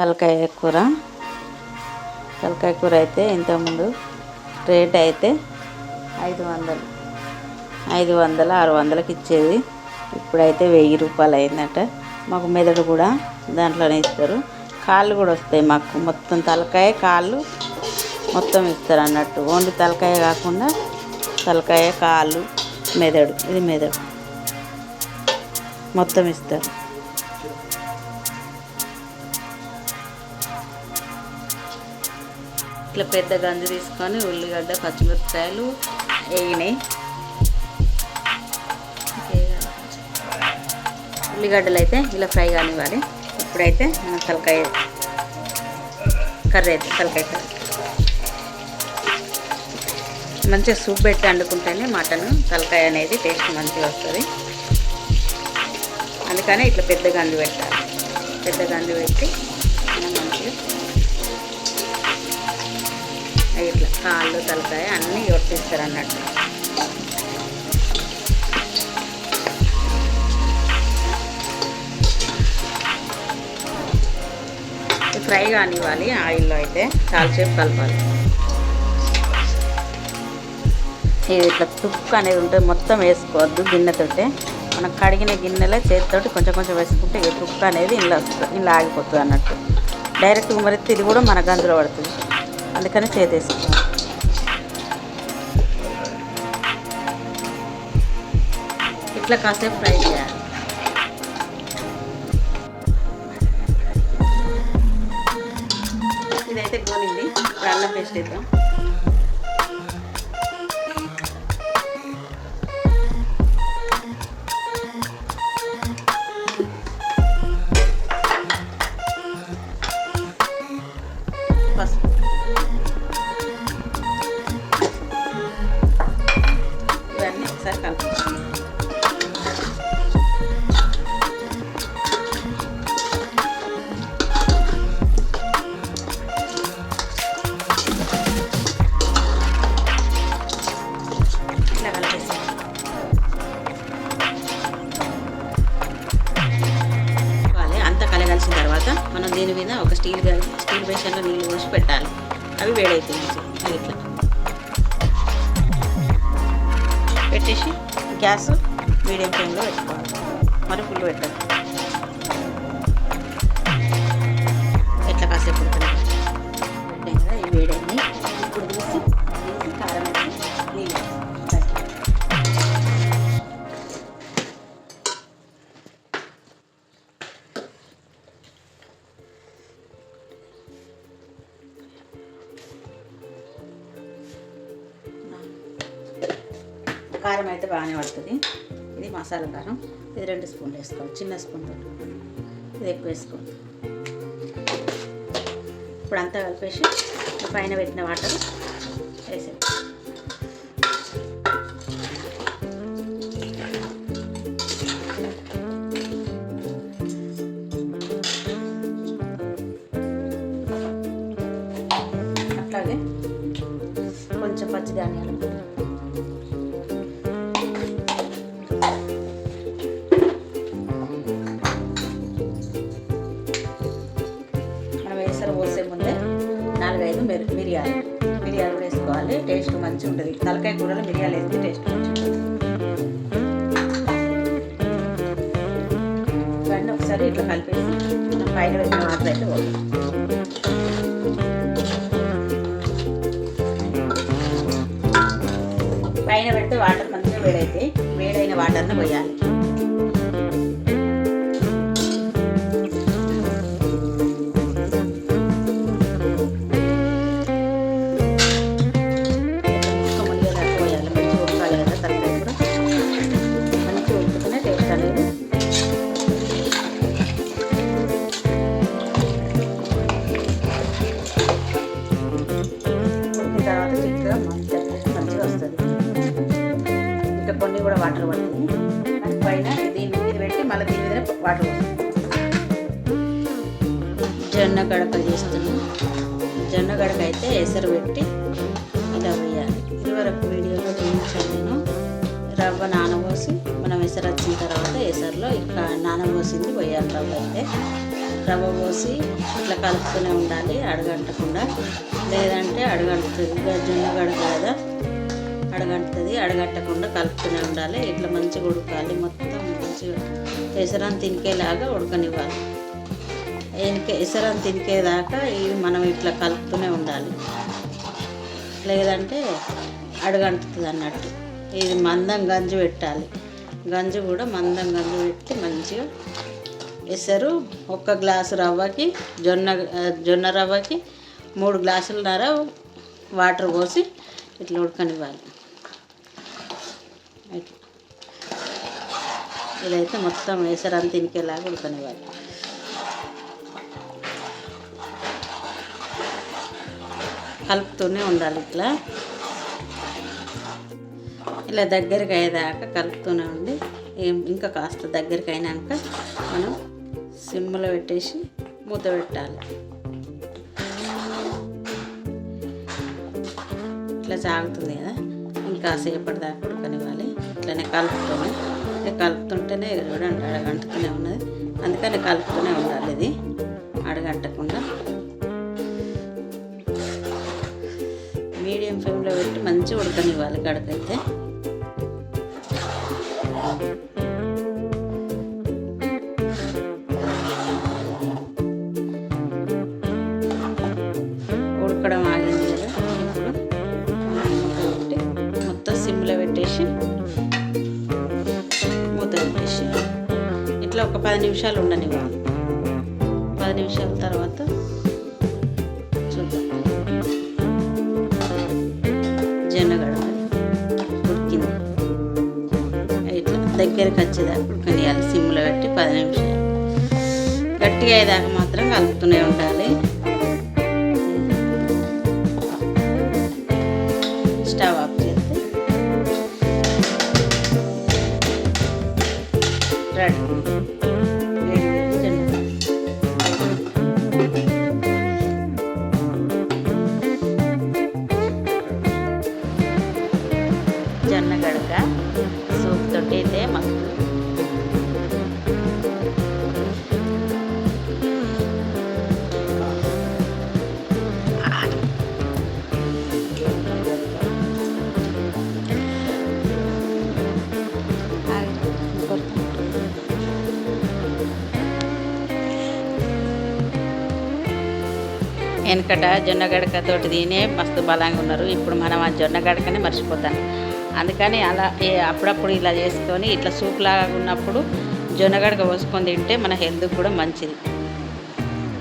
తలకాయ కూర. తలకాయ కూర అయితే ఇంతకుముందు రేట్ అయితే ఐదు వందలు. ఐదు వందలు ఆరు వందలకి ఇచ్చేది. ఇప్పుడైతే వెయ్యి రూపాయలు అయిందట. మాకు మెదడు కూడా దాంట్లోనే ఇస్తారు. కాళ్ళు కూడా వస్తాయి మాకు. మొత్తం తలకాయ కాళ్ళు మొత్తం ఇస్తారు అన్నట్టు. ఓన్లీ తలకాయ కాకుండా తలకాయ కాళ్ళు మెదడు. ఇది మెదడు. మొత్తం ఇస్తారు. ఇట్లా పెద్ద గంజి తీసుకొని ఉల్లిగడ్డ పచ్చిమిరపకాయలు వేయినాయి ఉల్లిగడ్డలు అయితే ఇలా ఫ్రై కానివ్వాలి. ఇప్పుడైతే మనం తలకాయ కర్రీ అయితే తలకాయ కర్రీ. మంచిగా సూప్ పెట్టి వండుకుంటేనే మటన్ తలకాయ అనేది టేస్ట్ మంచిగా వస్తుంది. అందుకనే ఇట్లా పెద్ద గంజి పెట్టాలి. పెద్ద గంజి పెట్టి కాళ్ళు తలకాయ అన్నీ కొట్టిస్తారు అన్నట్టు ఫ్రై కానివ్వాలి ఆయిల్లో అయితే చాలాసేపు కలపాలి. ఇది ఇట్లా తుక్కు అనేది ఉంటుంది మొత్తం వేసుకోవద్దు గిన్నెతోటే. మనం కడిగిన గిన్నెలో చేతితోటి కొంచెం కొంచెం వేసుకుంటే ఈ తుక్కు అనేది ఇలా వస్తుంది ఇలా ఆగిపోతుంది అన్నట్టు డైరెక్ట్గా మరి ఇది కూడా మన గందులో పడుతుంది. అందుకని చేతి వేసుకోవాలి. ఇట్లా కాసేపు ఫ్రై చేయాలి. ఇదైతే గోలింది ఇప్పుడు అల్లం పేస్ట్ వేద్దాం. పసుపు. పోసి పెట్టాలి అవి వేడైపోయి అది ఇట్లా. పెట్టేసి గ్యాస్ మీడియం ఫ్లేమ్లో పెట్టుకోవాలి. మరి ఫుల్ పెట్టాలి కారం అయితే బాగానే పడుతుంది. ఇది మసాలా కారం. ఇది రెండు స్పూన్లు వేసుకోవాలి. చిన్న స్పూన్ ఇది ఎక్కువ వేసుకోవాలి. ఇప్పుడు అంతా కలిపేసి పైన పెట్టిన వాటర్ వేసే అట్లాగే కొంచెం పచ్చి ధాన్యాలు మిరి మిరియాలు. మిరియాలు వేసుకోవాలి. టేస్ట్ మంచిగా ఉంటుంది తలకాయ కూరలో మిరియాలు వేస్తే టేస్ట్ మంచిగా ఉంటుంది ఇవన్నీ ఒకసారి ఇట్లా కలిపేసి మనం పైన వేసిన వాటర్ అయితే పైన పెడితే వాటర్ మంచిగా వేడైతే వేడైన వాటర్ని పోయాలి. వాటర్ జొన్న గడక చేస్తున్నాం. జొన్న గడక అయితే ఎసరు పెట్టి ఇలా వేయాలి. ఇదివరకు వీడియోలో చూపించాను నేను. రవ్వ నానబోసి మనం ఎసరు వచ్చిన తర్వాత ఎసరులో ఇట్లా నానబోసింది పోయాలి రవ్వ అయితే. రవ్వ పోసి ఇట్లా కలుపుతూనే ఉండాలి అడగంటకుండా. లేదంటే అడగంటుంది జొన్న గడక కదా. అడగంటుంది అడగట్టకుండా కలుపుతూనే ఉండాలి. ఇట్లా మంచిగా ఉడకాలి మొత్తం మంచిగా ఎసరం తినికేలాగా ఉడకనివ్వాలి. ఎనికే ఎసరం తినికేదాకా ఇవి మనం ఇట్లా కలుపుతూనే ఉండాలి. లేదంటే అడగంటుతుంది అన్నట్టు. ఇది మందం గంజు పెట్టాలి. గంజు కూడా మందం గంజు పెట్టి మంచిగా ఎసరు ఒక్క గ్లాసు రవ్వకి జొన్న జొన్న రవ్వకి మూడు గ్లాసులన్నర వాటర్ పోసి ఇట్లా ఉడకనివ్వాలి. ఇట్లా ఇదైతే మొత్తం ఎసరంతా తినికేలాగా ఉడకనివ్వాలి. కలుపుతూనే ఉండాలి ఇట్లా. ఇలా దగ్గరికి అయ్యేదాకా కలుపుతూనే ఉండి ఏం- ఇంకా కాస్త దగ్గరికి అయినాక మనం సిమ్లో పెట్టేసి మూత పెట్టాలి. ఇట్లా సాగుతుంది కదా. ఇంకా సేపటి దాకా ఉడకనివ్వాలి. ఇట్లనే కలుపుతూనే కలుపుతుంటేనే చూడండి అడగంటుతూనే ఉన్నది. అందుకని కలుపుతూనే ఉండాలి ఇది. అడగంటకుండా. మీడియం ఫ్లేమ్లో పెట్టి మంచిగా ఉడకనివ్వాలి గడకైతే ఉడకడం ఆగింది కదా. ఇప్పుడు మొత్తం సిమ్లో పెట్టేసి ఇట్లా ఒక పది నిమిషాలు ఉండనివ్వాలి పది నిమిషాల తర్వాత చూద్దాం. జనగడ ఉడికింది. ఇట్లా దగ్గరికి వచ్చేదాకా ఉడకనియాలి సిమ్లో పెట్టి పది నిమిషాలు. గట్టిగా అయ్యేదాకా మాత్రం కలుపుతూనే ఉండాలి. స్టవ్ ఆఫ్ జొన్న గడక సూప్ తోటి అయితే వెనకట జొన్న గడక తోటి తినే మస్తు బలంగా ఉన్నారు. ఇప్పుడు మనం ఆ జొన్న గడకనే మర్చిపోతాం. అందుకని అలా అప్పుడప్పుడు ఇలా చేసుకొని ఇట్లా సూప్ లాగా ఉన్నప్పుడు జొన్న గడక పోసుకొని తింటే మన హెల్త్కి కూడా మంచిది.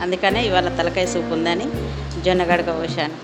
అందుకనే ఇవాళ తలకాయ సూప్ ఉందని జొన్న గడక పోసాను.